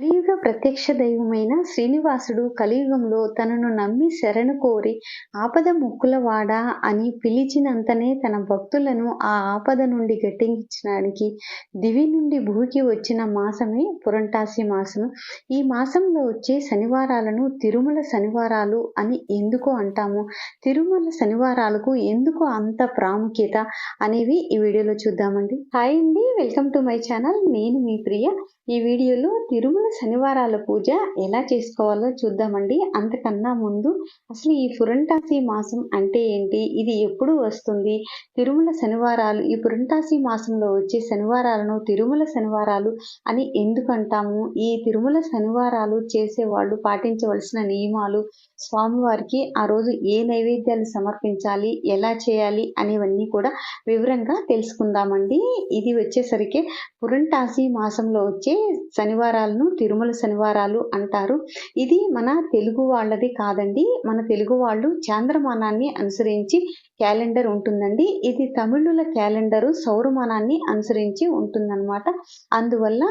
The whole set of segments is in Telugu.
కలియుగ ప్రత్యక్ష దైవమైన శ్రీనివాసుడు కలియుగంలో తనను నమ్మి శరణు కోరి ఆపద ముక్కులవాడ అని పిలిచినంతనే తన భక్తులను ఆ ఆపద నుండి గట్టెంకించడానికి దివి నుండి భూకి వచ్చిన మాసమే పురంటాసి మాసము. ఈ మాసంలో వచ్చే శనివారాలను తిరుమల శనివారాలు అని ఎందుకు అంటాము? తిరుమల శనివారాలకు ఎందుకు అంత ప్రాముఖ్యత అనేవి ఈ వీడియోలో చూద్దామండి. హాయ్ అండి వెల్కమ్ టు మై ఛానల్. నేను మీ ప్రియ. ఈ వీడియోలో తిరుమల శనివారాల పూజ ఎలా చేసుకోవాలో చూద్దామండి. అంతకన్నా ముందు అసలు ఈ పురంటాసి మాసం అంటే ఏంటి? ఇది ఎప్పుడు వస్తుంది? తిరుమల శనివారాలు ఈ పురంటాసి మాసంలో వచ్చే శనివారాలను తిరుమల శనివారాలు అని ఎందుకు అంటాము ఈ తిరుమల శనివారాలు చేసేవాళ్ళు పాటించవలసిన నియమాలు స్వామివారికి ఆ రోజు ఏ నైవేద్యాలు సమర్పించాలి ఎలా చేయాలి అనేవన్నీ కూడా వివరంగా తెలుసుకుందామండి. ఇది వచ్చేసరికి పురంటాసి మాసంలో వచ్చే శనివారాలను తిరుమల శనివారాలు అంటారు. ఇది మన తెలుగు వాళ్ళది కాదండి. మన తెలుగు వాళ్ళు చాంద్రమానాన్ని అనుసరించి క్యాలెండర్ ఉంటుందండి. ఇది తమిళుల క్యాలెండరు సౌరమానాన్ని అనుసరించి ఉంటుందన్నమాట. అందువల్ల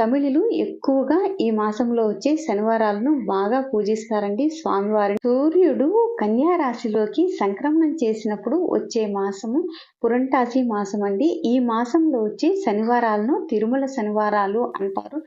తమిళులు ఎక్కువగా ఈ మాసంలో వచ్చే శనివారాలను బాగా పూజిస్తారండి స్వామివారిని సూర్యుడు కన్యా రాశిలోకి సంక్రమణం చేసినప్పుడు వచ్చే మాసము పురంటాసి మాసం అండి ఈ మాసంలో వచ్చే శనివారాలను తిరుమల శనివారాలు అంటారు.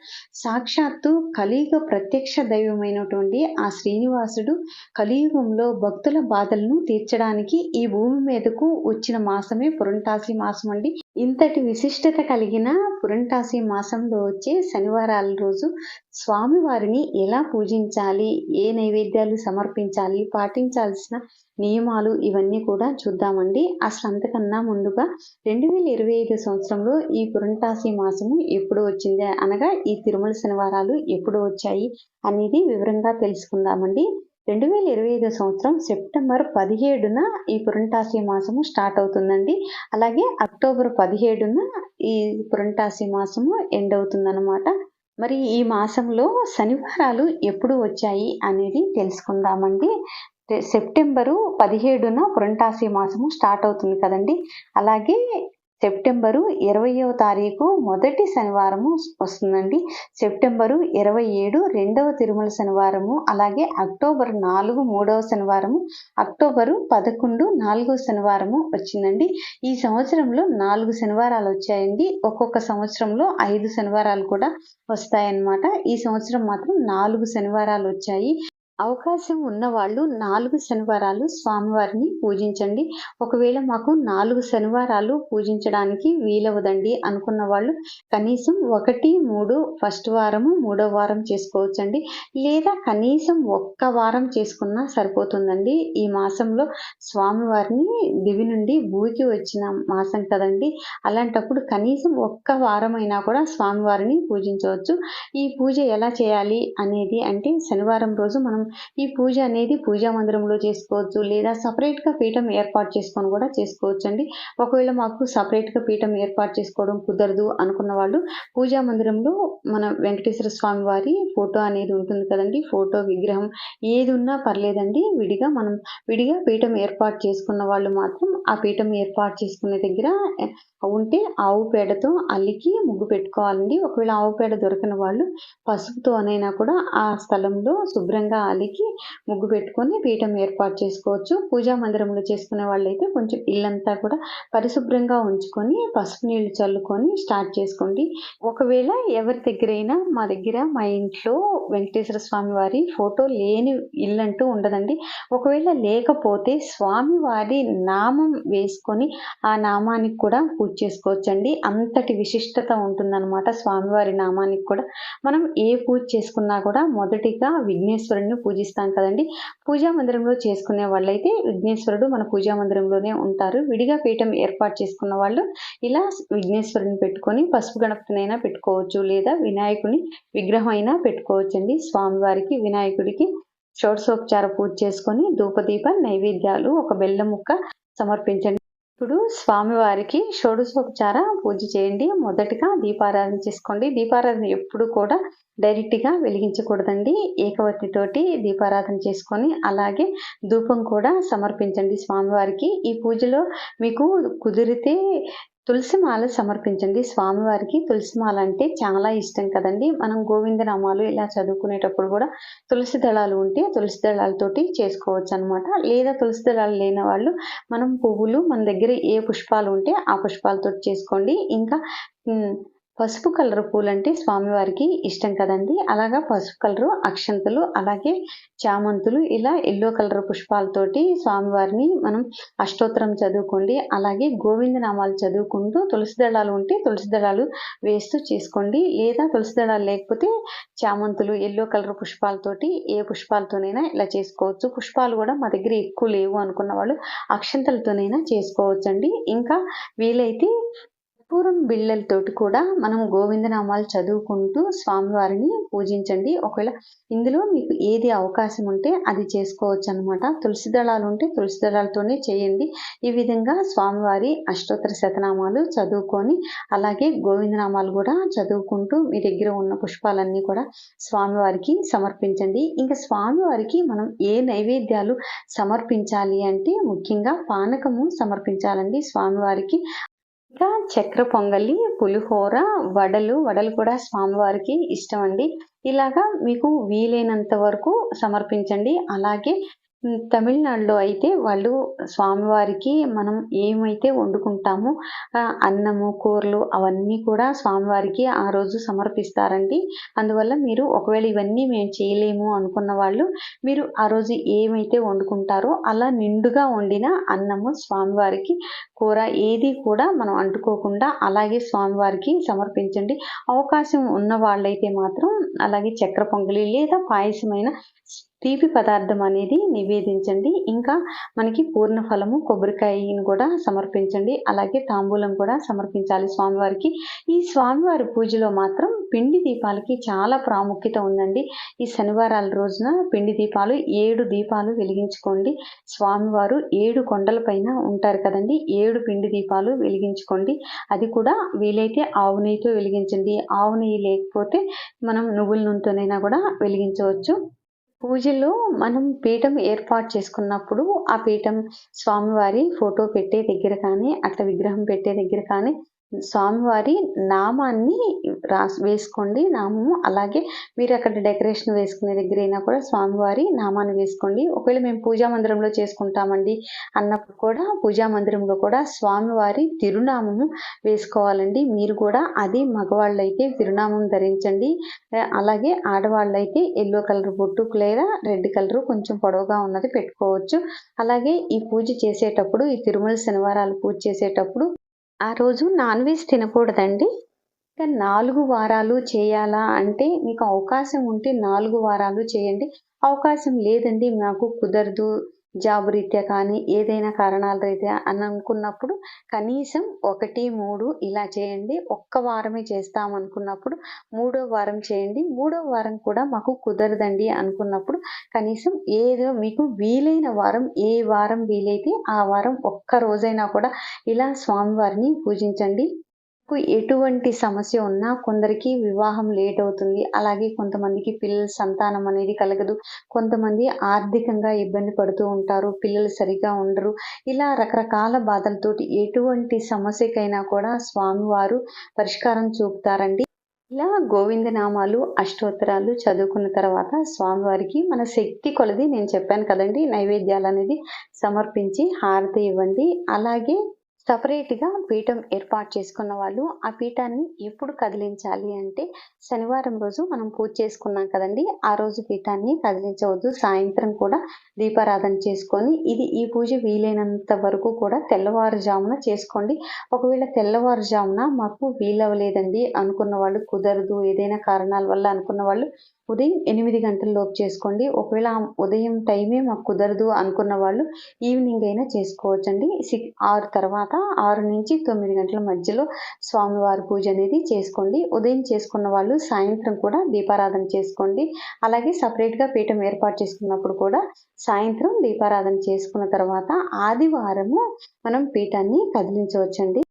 సాక్షాత్తు కలియుగ ప్రత్యక్ష దైవమైనటువంటి ఆ శ్రీనివాసుడు కలియుగంలో భక్తుల బాధలను తీర్చడానికి ఈ భూమి మీదకు వచ్చిన మాసమే పురంటాసి మాసం అండి ఇంతటి విశిష్టత కలిగిన పురంటాసి మాసంలో వచ్చే శనివారాల రోజు స్వామివారిని ఎలా పూజించాలి? ఏ నైవేద్యాలు సమర్పించాలి? పాటించాల్సిన నియమాలు ఇవన్నీ కూడా చూద్దామండి. అసలు అంతకన్నా ముందుగా రెండు వేల ఇరవై ఐదు సంవత్సరంలో ఈ పురంటాసి మాసము ఎప్పుడు వచ్చింది? అనగా ఈ తిరుమల శనివారాలు ఎప్పుడు వచ్చాయి? అనేది వివరంగా తెలుసుకుందామండి. రెండు వేల ఇరవై ఐదో సంవత్సరం సెప్టెంబర్ పదిహేడున ఈ పురంటాసి మాసము స్టార్ట్ అవుతుందండి. అలాగే అక్టోబర్ పదిహేడున ఈ పురంటాసి మాసము ఎండ్ అవుతుందన్నమాట. మరి ఈ మాసంలో శనివారాలు ఎప్పుడు వచ్చాయి అనేది తెలుసుకుందామండి. సెప్టెంబరు పదిహేడున పురంటాసి మాసము స్టార్ట్ అవుతుంది కదండి. అలాగే సెప్టెంబరు ఇరవయో తారీఖు మొదటి శనివారము వస్తుందండి. సెప్టెంబరు ఇరవై ఏడు రెండవ తిరుమల శనివారము అలాగే అక్టోబర్ నాలుగు మూడవ శనివారము అక్టోబరు పదకొండు నాలుగవ శనివారము వచ్చిందండి. ఈ సంవత్సరంలో నాలుగు శనివారాలు వచ్చాయండి. ఒక్కొక్క సంవత్సరంలో ఐదు శనివారాలు కూడా వస్తాయన్నమాట. ఈ సంవత్సరం మాత్రం నాలుగు శనివారాలు వచ్చాయి. అవకాశం ఉన్నవాళ్ళు నాలుగు శనివారాలు స్వామివారిని పూజించండి. ఒకవేళ మాకు నాలుగు శనివారాలు పూజించడానికి వీలవదండి అనుకున్న వాళ్ళు కనీసం ఒకటి మూడు ఫస్ట్ వారము మూడో వారం చేసుకోవచ్చండి. లేదా కనీసం ఒక్క వారం చేసుకున్నా సరిపోతుందండి. ఈ మాసంలో స్వామివారిని దివి నుండి భూకి వచ్చిన మాసం కదండి. అలాంటప్పుడు కనీసం ఒక్క వారమైనా కూడా స్వామివారిని పూజించవచ్చు. ఈ పూజ ఎలా చేయాలి అనేది అంటే శనివారం రోజు మనం ఈ పూజ అనేది పూజా మందిరంలో చేసుకోవచ్చు లేదా సపరేట్గా పీఠం ఏర్పాటు చేసుకొని కూడా చేసుకోవచ్చు అండి ఒకవేళ మాకు సపరేట్గా పీఠం ఏర్పాటు చేసుకోవడం కుదరదు అనుకున్న వాళ్ళు పూజా మందిరంలో మన వెంకటేశ్వర స్వామి వారి ఫోటో అనేది ఉంటుంది కదండి. ఫోటో విగ్రహం ఏది ఉన్నా పర్లేదండి. విడిగా మనం విడిగా పీఠం ఏర్పాటు చేసుకున్న వాళ్ళు మాత్రం ఆ పీఠం ఏర్పాటు చేసుకునే దగ్గర ఉంటే ఆవు పేడతో అల్లికి ముగ్గు పెట్టుకోవాలండి. ఒకవేళ ఆవు పేడ దొరకని వాళ్ళు పసుపుతోనైనా కూడా ఆ స్థలంలో శుభ్రంగా అలికి ముగ్గు పెట్టుకొని పీఠం ఏర్పాటు చేసుకోవచ్చు. పూజా మందిరంలో చేసుకునే వాళ్ళైతే కొంచెం ఇల్లంతా కూడా పరిశుభ్రంగా ఉంచుకొని పసుపు నీళ్ళు చల్లుకొని స్టార్ట్ చేసుకోండి. ఒకవేళ ఎవరి దగ్గరైనా మా దగ్గర మా ఇంట్లో వెంకటేశ్వర స్వామి వారి ఫోటో లేని ఇల్లంటూ ఉండదండి. ఒకవేళ లేకపోతే స్వామివారి నామం వేసుకొని ఆ నామానికి కూడా పూజ చేసుకోవచ్చండి. అంతటి విశిష్టత ఉంటుందన్నమాట స్వామివారి నామానికి కూడా. మనం ఏ పూజ చేసుకున్నా కూడా మొదటిగా విఘ్నేశ్వరుని పూజిస్తాం కదండి. పూజా మందిరంలో చేసుకునే వాళ్ళైతే విఘ్నేశ్వరుడు మన పూజా మందిరంలోనే ఉంటారు. విడిగా పీఠం ఏర్పాటు చేసుకున్న వాళ్ళు ఇలా విఘ్నేశ్వరుని పెట్టుకొని పసుపు గణపతినైనా పెట్టుకోవచ్చు లేదా వినాయకుని విగ్రహం అయినా పెట్టుకోవచ్చండి. స్వామివారికి వినాయకుడికి షోడశోపచార పూజ చేసుకొని ధూపదీప నైవేద్యాలు ఒక బెల్లం ముక్క సమర్పించండి. ఇప్పుడు స్వామివారికి షోడశోపచార పూజ చేయండి. మొదటిగా దీపారాధన చేసుకోండి. దీపారాధన ఎప్పుడు కూడా డైరెక్ట్గా వెలిగించకూడదండి. ఏకవతితోటి దీపారాధన చేసుకొని అలాగే ధూపం కూడా సమర్పించండి స్వామివారికి. ఈ పూజలో మీకు కుదిరితే తులసి మాల సమర్పించండి. స్వామివారికి తులసిమాల అంటే చాలా ఇష్టం కదండి. మనం గోవిందనామాలు ఇలా చదువుకునేటప్పుడు కూడా తులసి దళాలు ఉంటే తులసి దళాలతోటి చేసుకోవచ్చు అనమాట లేదా తులసి దళాలు లేని వాళ్ళు మనం పువ్వులు మన దగ్గర ఏ పుష్పాలు ఉంటే ఆ పుష్పాలతో చేసుకోండి. ఇంకా పసుపు కలర్ పూలంటే స్వామివారికి ఇష్టం కదండి. అలాగా పసుపు కలరు అక్షంతలు అలాగే చామంతులు ఇలా ఎల్లో కలర్ పుష్పాలతోటి స్వామివారిని మనం అష్టోత్తరం చదువుకోండి. అలాగే గోవింద నామాలు చదువుకుంటూ తులసి దళాలు ఉంటే తులసి దళాలు వేస్తూ చేసుకోండి. లేదా తులసి దళాలు లేకపోతే చామంతులు ఎల్లో కలర్ పుష్పాలతోటి ఏ పుష్పాలతోనైనా ఇలా చేసుకోవచ్చు. పుష్పాలు కూడా మా దగ్గర ఎక్కువ లేవు అనుకున్న వాళ్ళు అక్షంతలతోనైనా చేసుకోవచ్చు అండి ఇంకా వీలైతే కర్పూరం బిళ్ళలతోటి కూడా మనం గోవిందనామాలు చదువుకుంటూ స్వామివారిని పూజించండి. ఒకవేళ ఇందులో మీకు ఏది అవకాశం ఉంటే అది చేసుకోవచ్చు అనమాట తులసి దళాలు ఉంటే తులసి దళాలతోనే చేయండి. ఈ విధంగా స్వామివారి అష్టోత్తర శతనామాలు చదువుకొని అలాగే గోవిందనామాలు కూడా చదువుకుంటూ మీ దగ్గర ఉన్న పుష్పాలన్నీ కూడా స్వామివారికి సమర్పించండి. ఇంకా స్వామివారికి మనం ఏ నైవేద్యాలు సమర్పించాలి అంటే ముఖ్యంగా పానకము సమర్పించాలండి. స్వామివారికి ఇంకా చక్ర పొంగలి పులిహోర వడలు. వడలు కూడా స్వామివారికి ఇష్టం అండి. ఇలాగా మీకు వీలైనంత వరకు సమర్పించండి. అలాగే తమిళనాడులో అయితే వాళ్ళు స్వామివారికి మనం ఏమైతే వండుకుంటామో అన్నము కూరలు అవన్నీ కూడా స్వామివారికి ఆ రోజు సమర్పిస్తారండి. అందువల్ల మీరు ఒకవేళ ఇవన్నీ మేము చేయలేము అనుకున్న వాళ్ళు మీరు ఆ రోజు ఏమైతే వండుకుంటారో అలా నిండుగా వండిన అన్నము స్వామివారికి కూర ఏది కూడా మనం అంటుకోకుండా అలాగే స్వామివారికి సమర్పించండి. అవకాశం ఉన్న వాళ్ళైతే మాత్రం అలాగే చక్ర పొంగలి లేదా పాయసమైన తీపి పదార్థం అనేది నివేదించండి. ఇంకా మనకి పూర్ణ ఫలము కొబ్బరికాయను కూడా సమర్పించండి. అలాగే తాంబూలం కూడా సమర్పించాలి స్వామివారికి. ఈ స్వామివారి పూజలో మాత్రం పిండి దీపాలకి చాలా ప్రాముఖ్యత ఉందండి. ఈ శనివారాల రోజున పిండి దీపాలు ఏడు దీపాలు వెలిగించుకోండి. స్వామివారు ఏడు కొండలపైన ఉంటారు కదండి. ఏడు పిండి దీపాలు వెలిగించుకోండి. అది కూడా వీలైతే ఆవు నెయ్యితో వెలిగించండి. ఆవు నెయ్యి లేకపోతే మనం నువ్వుల నూనెతోనైనా కూడా వెలిగించవచ్చు. పూజలో మనం పీఠం ఏర్పాటు చేసుకున్నప్పుడు ఆ పీఠం స్వామివారి ఫోటో పెట్టే దగ్గర కానీ అట్లా విగ్రహం పెట్టే దగ్గర కానీ స్వామివారి నామాన్ని రాసి వేసుకోండి నామము. అలాగే మీరు అక్కడ డెకరేషన్ వేసుకునే దగ్గర అయినా కూడా స్వామివారి నామాన్ని వేసుకోండి. ఒకవేళ మేము పూజా మందిరంలో చేసుకుంటామండి అన్నప్పుడు కూడా పూజా మందిరంలో కూడా స్వామివారి తిరునామము వేసుకోవాలండి. మీరు కూడా అది మగవాళ్ళైతే తిరునామం ధరించండి. అలాగే ఆడవాళ్ళైతే ఎల్లో కలర్ బొట్టు లేదా రెడ్ కలర్ కొంచెం పొడవుగా ఉన్నది పెట్టుకోవచ్చు. అలాగే ఈ పూజ చేసేటప్పుడు ఈ తిరుమల శనివారాలు పూజ చేసేటప్పుడు ఆ రోజు నాన్ వెజ్ తినకూడదండి. ఇంకా నాలుగు వారాలు చేయాలా అంటే మీకు అవకాశం ఉంటే నాలుగు వారాలు చేయండి. అవకాశం లేదండి నాకు కుదరదు. జాబ్ రీత్యా కానీ ఏదైనా కారణాల రీత్యా అని అనుకున్నప్పుడు కనీసం ఒకటి మూడు ఇలా చేయండి. ఒక్క వారమే చేస్తాం అనుకున్నప్పుడు మూడో వారం చేయండి. మూడో వారం కూడా మాకు కుదరదండి అనుకున్నప్పుడు కనీసం ఏదో మీకు వీలైన వారం ఏ వారం వీలైతే ఆ వారం ఒక్క రోజైనా కూడా ఇలా స్వామివారిని పూజించండి. ఎటువంటి సమస్య ఉన్నా కొందరికి వివాహం లేట్ అవుతుంది. అలాగే కొంతమందికి పిల్లల సంతానం అనేది కలగదు. కొంతమంది ఆర్థికంగా ఇబ్బంది పడుతూ ఉంటారు. పిల్లలు సరిగా ఉండరు. ఇలా రకరకాల బాధలతోటి ఎటువంటి సమస్యకైనా కూడా స్వామివారు పరిష్కారం చూపుతారండి. ఇలా గోవిందనామాలు అష్టోత్తరాలు చదువుకున్న తర్వాత స్వామివారికి మన శక్తి కొలది నేను చెప్పాను కదండి. నైవేద్యాలు అనేది సమర్పించి హారతి ఇవ్వండి. అలాగే సపరేట్గా పీఠం ఏర్పాటు చేసుకున్న వాళ్ళు ఆ పీఠాన్ని ఎప్పుడు కదిలించాలి అంటే శనివారం రోజు మనం పూజ చేసుకున్నాం కదండి. ఆ రోజు పీఠాన్ని కదిలించవద్దు. సాయంత్రం కూడా దీపారాధన చేసుకొని ఇది ఈ పూజ వీలైనంత వరకు కూడా తెల్లవారుజామున చేసుకోండి. ఒకవేళ తెల్లవారుజామున మాకు వీలవ్వలేదండి అనుకున్న వాళ్ళు కుదరదు. ఏదైనా కారణాల వల్ల అనుకున్న వాళ్ళు ఉదయం ఎనిమిది గంటలలోపు చేసుకోండి. ఒకవేళ ఉదయం టైమే మాకు కుదరదు అనుకున్న వాళ్ళు ఈవినింగ్ అయినా చేసుకోవచ్చండి. సిక్ ఆరు తర్వాత ఆరు నుంచి తొమ్మిది గంటల మధ్యలో స్వామివారి పూజ అనేది చేసుకోండి. ఉదయం చేసుకున్న వాళ్ళు సాయంత్రం కూడా దీపారాధన చేసుకోండి. అలాగే సపరేట్గా పీఠం ఏర్పాటు చేసుకున్నప్పుడు కూడా సాయంత్రం దీపారాధన చేసుకున్న తర్వాత ఆదివారము మనం పీఠాన్ని కదిలించవచ్చండి.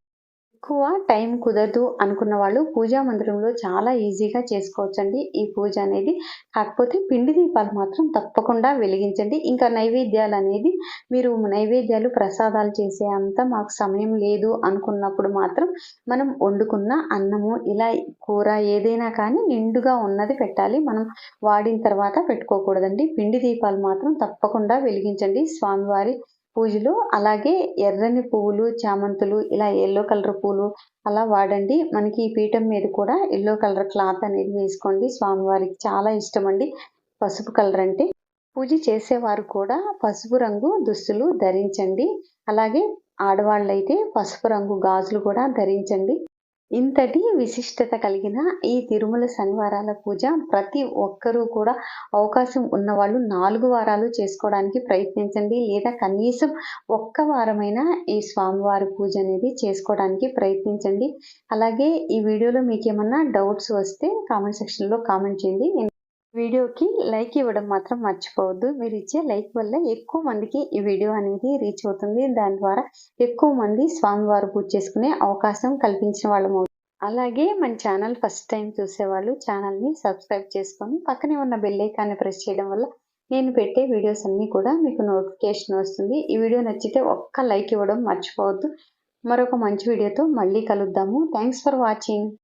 ఎక్కువ టైం కుదరదు అనుకున్న వాళ్ళు పూజా మందిరంలో చాలా ఈజీగా చేసుకోవచ్చండి. ఈ పూజ అనేది కాకపోతే పిండి దీపాలు మాత్రం తప్పకుండా వెలిగించండి. ఇంకా నైవేద్యాలు అనేది మీరు నైవేద్యాలు ప్రసాదాలు చేసే అంత మాకు సమయం లేదు అనుకున్నప్పుడు మాత్రం మనం వండుకున్న అన్నము ఇలా కూర ఏదైనా కానీ నిండుగా ఉన్నది పెట్టాలి. మనం వాడిన తర్వాత పెట్టుకోకూడదండి. పిండి దీపాలు మాత్రం తప్పకుండా వెలిగించండి. స్వామివారి పూజలు అలాగే ఎర్రని పువ్వులు చామంతులు ఇలా ఎల్లో కలర్ పూలు అలా వాడండి. మనకి ఈ పీఠం మీద కూడా ఎల్లో కలర్ క్లాత్ అనేది వేసుకోండి. స్వామివారికి చాలా ఇష్టం అండి పసుపు కలర్ అంటే పూజ చేసేవారు కూడా పసుపు రంగు దుస్తులు ధరించండి. అలాగే ఆడవాళ్ళైతే పసుపు రంగు గాజులు కూడా ధరించండి. ఇంతటి విశిష్టత కలిగిన ఈ తిరుమల శనివారాల పూజ ప్రతి ఒక్కరూ కూడా అవకాశం ఉన్నవాళ్ళు నాలుగు వారాలు చేసుకోవడానికి ప్రయత్నించండి. లేదా కనీసం ఒక్క వారమైన ఈ స్వామివారి పూజ అనేది చేసుకోవడానికి ప్రయత్నించండి. అలాగే ఈ వీడియోలో మీకు ఏమన్నా డౌట్స్ వస్తే కామెంట్ సెక్షన్లో కామెంట్ చేయండి. వీడియోకి లైక్ ఇవ్వడం మాత్రం మర్చిపోవద్దు. మీరు ఇచ్చే లైక్ వల్ల ఎక్కువ మందికి ఈ వీడియో అనేది రీచ్ అవుతుంది. దాని ద్వారా ఎక్కువ మంది స్వామివారు పూజ చేసుకునే అవకాశం కల్పించిన వాళ్ళం అలాగే మన ఛానల్ ఫస్ట్ టైం చూసేవాళ్ళు ఛానల్ని సబ్స్క్రైబ్ చేసుకొని పక్కనే ఉన్న బెల్ ఐకాన్ని ప్రెస్ చేయడం వల్ల నేను పెట్టే వీడియోస్ అన్నీ కూడా మీకు నోటిఫికేషన్ వస్తుంది. ఈ వీడియో నచ్చితే ఒక్క లైక్ ఇవ్వడం మర్చిపోవద్దు. మరొక మంచి వీడియోతో మళ్ళీ కలుద్దాము. Thanks for watching